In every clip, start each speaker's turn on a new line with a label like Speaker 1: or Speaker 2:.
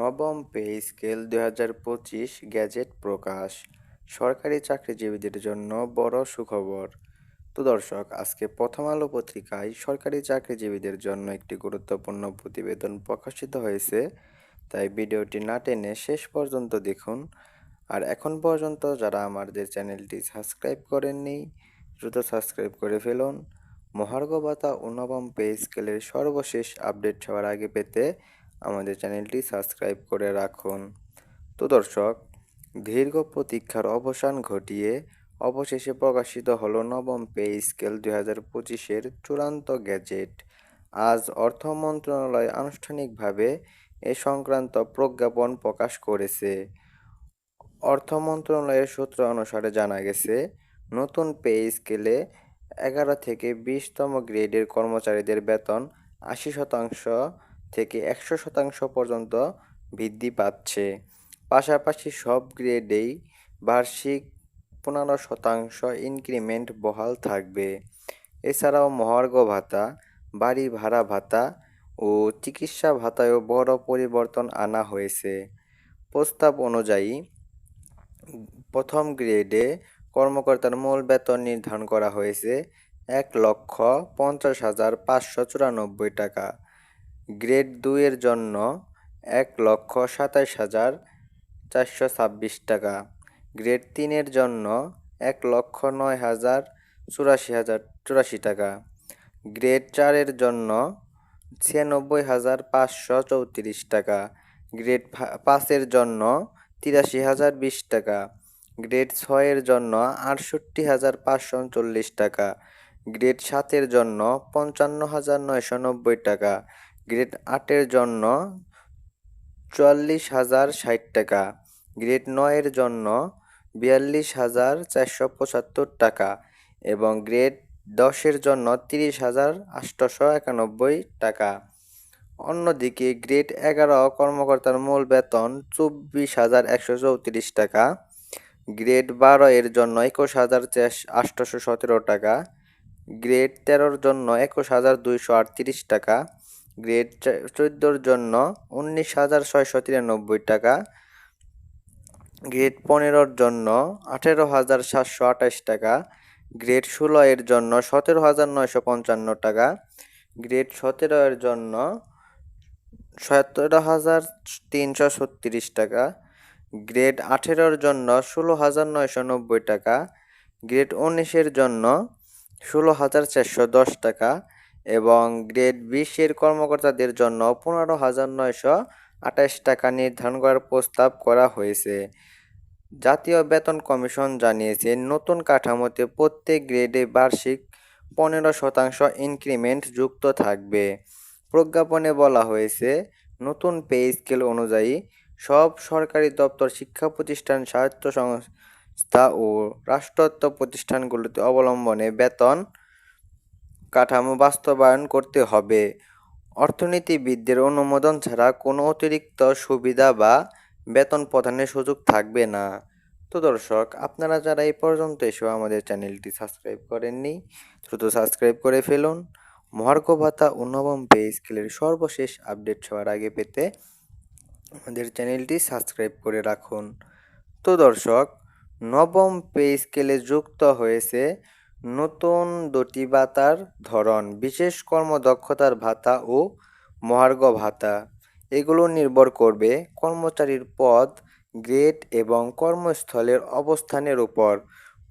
Speaker 1: নবম pay scale দুই হাজার পঁচিশ গ্যাজেট প্রকাশ। সরকারি চাকরিজীবীদের জন্য বড় সুখবর। তো দর্শক, আজকে প্রথম আলো পত্রিকায় সরকারি চাকরিজীবীদের জন্য একটি গুরুত্বপূর্ণ প্রতিবেদন প্রকাশিত হয়েছে। তাই ভিডিওটি না টেনে শেষ পর্যন্ত দেখুন। আর এখন পর্যন্ত যারা আমাদের চ্যানেলটি সাবস্ক্রাইব করেননি, দ্রুত সাবস্ক্রাইব করে ফেলুন। মহার্ঘ ভাতা ও নবম পে স্কেলের সর্বশেষ আপডেট সবার আগে পেতে আমাদের চ্যানেলটি সাবস্ক্রাইব করে রাখুন। তো দর্শক, দীর্ঘ প্রতীক্ষার অবসান ঘটিয়ে অবশেষে প্রকাশিত হল নবম পে স্কেল দুই হাজার পঁচিশের চূড়ান্ত গ্যাজেট। আজ অর্থ মন্ত্রণালয় আনুষ্ঠানিকভাবে এ সংক্রান্ত প্রজ্ঞাপন প্রকাশ করেছে। অর্থ মন্ত্রণালয়ের সূত্র অনুসারে জানা গেছে, নতুন পে স্কেলে এগারো থেকে বিশতম গ্রেডের কর্মচারীদের বেতন আশি শতাংশ থেকে একশো শতাংশ পর্যন্ত বৃদ্ধি পাচ্ছে। পাশাপাশি সব গ্রেডেই বার্ষিক পনেরো শতাংশ ইনক্রিমেন্ট বহাল থাকবে। এছাড়াও মহার্ঘ ভাতা, বাড়ি ভাড়া ভাতা ও চিকিৎসা ভাতায়ও বড় পরিবর্তন আনা হয়েছে। প্রস্তাব অনুযায়ী প্রথম গ্রেডে কর্মকর্তার মূল বেতন নির্ধারণ করা হয়েছে এক লক্ষ পঞ্চাশ হাজার পাঁচশো চুরানব্বই টাকা। গ্রেড দুইয়ের জন্য এক লক্ষ সাতাশ হাজার চারশো ছাব্বিশ টাকা। গ্রেড তিনের জন্য এক লক্ষ নয় হাজার চুরাশি হাজার চুরাশি টাকা। গ্রেড চারের জন্য ছিয়ানব্বই হাজার পাঁচশো চৌত্রিশ টাকা। গ্রেড পাঁচের জন্য তিরাশি হাজার বিশ টাকা। গ্রেড ছয়ের জন্য আটষট্টি হাজার পাঁচশো চল্লিশ টাকা। গ্রেড সাতের জন্য পঞ্চান্ন হাজার নয়শো নব্বই টাকা। গ্রেড আটের জন্য চুয়াল্লিশ হাজার ষাট টাকা। গ্রেড নয়ের জন্য বিয়াল্লিশ হাজার চারশো পঁচাত্তর টাকা এবং গ্রেড দশের জন্য তিরিশ হাজার আটশোশো একানব্বই টাকা। অন্যদিকে গ্রেড এগারো কর্মকর্তার মূল বেতন চব্বিশ হাজার একশো চৌত্রিশ টাকা। গ্রেড বারো এর জন্য একুশ হাজার আটশোশো সতেরো টাকা। গ্রেড তেরোর জন্য একুশ হাজার দুইশো আটত্রিশ টাকা। গ্রেড চোদ্দোর জন্য উনিশ হাজার ছয়শো তিরানব্বই টাকা। গ্রেড পনেরোর জন্য আঠেরো হাজার সাতশো আঠাশ টাকা। গ্রেড ষোলো এর জন্য সতেরো হাজার নয়শো পঞ্চান্ন টাকা। গ্রেড সতেরো এর জন্য সতেরো হাজার তিনশো ছত্রিশ টাকা। গ্রেড আঠেরোর জন্য ষোলো হাজার নয়শো নব্বই টাকা। গ্রেড উনিশের জন্য ষোলো হাজার চারশো দশ টাকা। এবং গ্রেড বিশের কর্মকর্তাদের জন্য পনেরো হাজার নয়শো আঠাশ টাকা নির্ধারণ করার প্রস্তাব করা হয়েছে। জাতীয় বেতন কমিশন জানিয়েছে, নতুন কাঠামোতে প্রত্যেক গ্রেডে বার্ষিক পনেরো শতাংশ ইনক্রিমেন্ট যুক্ত থাকবে। প্রজ্ঞাপনে বলা হয়েছে, নতুন পে স্কেল অনুযায়ী সব সরকারি দপ্তর, শিক্ষা প্রতিষ্ঠান, স্বায়ত্ত সংস্থা ও রাষ্ট্রত্ব প্রতিষ্ঠানগুলোতে অবলম্বনে বেতন কাঠামো বাস্তবায়ন করতে হবে। অর্থনীতিবিদদের অনুমোদন ছাড়া কোনো অতিরিক্ত সুবিধা বা বেতন প্রদানের সুযোগ থাকবে না। তো দর্শক, আপনারা যারা এই পর্যন্ত এসেও আমাদের চ্যানেলটি সাবস্ক্রাইব করেননি, দ্রুত সাবস্ক্রাইব করে ফেলুন। মহার্ঘ ভাতা ও নবম পে স্কেলের সর্বশেষ আপডেট সবার আগে পেতে আমাদের চ্যানেলটি সাবস্ক্রাইব করে রাখুন। তো দর্শক, নবম পে স্কেলে যুক্ত হয়েছে নতুন দুটি ভাতার ধরন, বিশেষ কর্মদক্ষতার ভাতা ও মহার্ঘ ভাতা। এগুলো নির্ভর করবে কর্মচারীর পদ, গ্রেড এবং কর্মস্থলের অবস্থানের উপর।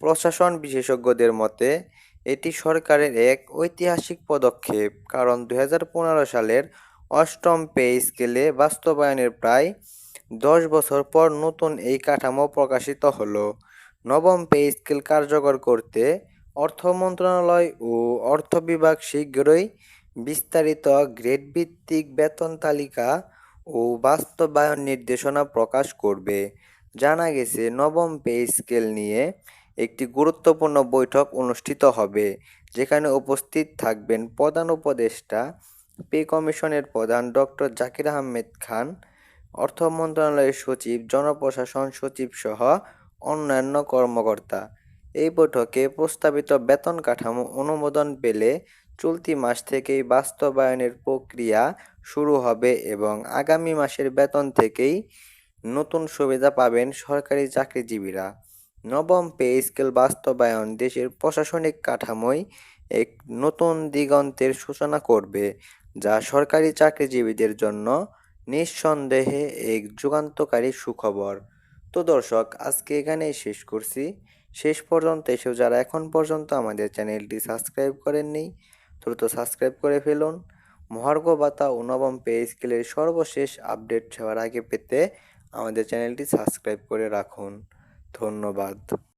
Speaker 1: প্রশাসন বিশেষজ্ঞদের মতে, এটি সরকারের এক ঐতিহাসিক পদক্ষেপ, কারণ দু হাজার পনেরো সালের অষ্টম পে স্কেলে বাস্তবায়নের প্রায় দশ বছর পর নতুন এই কাঠামো প্রকাশিত হলো। নবম পে স্কেল কার্যকর করতে অর্থ মন্ত্রণালয় ও অর্থ বিভাগ শীঘ্রই বিস্তারিত গ্রেড ভিত্তিক বেতন তালিকা ও বাস্তবায়ন নির্দেশনা প্রকাশ করবে। জানা গেছে, নবম পে স্কেল নিয়ে একটি গুরুত্বপূর্ণ বৈঠক অনুষ্ঠিত হবে, যেখানে উপস্থিত থাকবেন প্রধান উপদেষ্টা, পে কমিশনের প্রধান ডক্টর জাকির আহমেদ খান, অর্থ মন্ত্রণালয়ের সচিব, জনপ্রশাসন সচিব সহ অন্যান্য কর্মকর্তা। এই বৈঠকে প্রস্তাবিত বেতন কাঠামো অনুমোদন পেলে চলতি মাস থেকেই বাস্তবায়নের প্রক্রিয়া শুরু হবে এবং আগামী মাসের বেতন থেকেই নতুন সুবিধা পাবেন সরকারি চাকরিজীবীরা। নবম পে স্কেল বাস্তবায়ন দেশের প্রশাসনিক কাঠামোয় এক নতুন দিগন্তের সূচনা করবে, যা সরকারি চাকরিজীবীদের জন্য নিঃসন্দেহে এক যুগান্তকারী সুখবর। তো দর্শক, আজকে এখানেই শেষ করছি। শেষ পর্যন্ত এসেও যারা এখন পর্যন্ত আমাদের চ্যানেলটি সাবস্ক্রাইব করেননি, দ্রুত সাবস্ক্রাইব করে ফেলুন। মহার্ঘ ভাতা ও নবম পে স্কেলের সর্বশেষ আপডেট সবার আগে পেতে আমাদের চ্যানেলটি সাবস্ক্রাইব করে রাখুন। ধন্যবাদ।